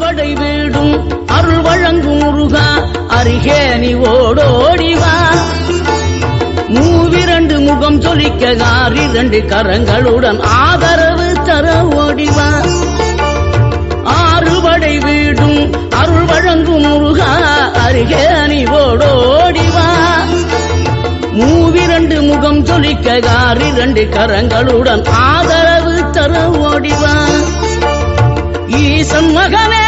அறுவடை வீடும் அருள் வழங்கும் முருகா அருகே நீ ஓடோடிவா மூவிரண்டு முகம் சொலிக்க ஆறிரண்டு கரங்களுடன் ஆதரவு தர ஓடிவா ஆறுபடை வீடும் அருள் வழங்கும் முருகா அருகே நீ ஓடோடிவா மூவிரண்டு முகம் சொலிக்க ஆறிரண்டு கரங்களுடன் ஆதரவு தர ஓடிவா ஈசன் மகனே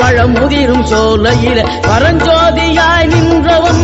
பழமுதிரும் சோலையில பரஞ்சோதியாய் நின்றவன்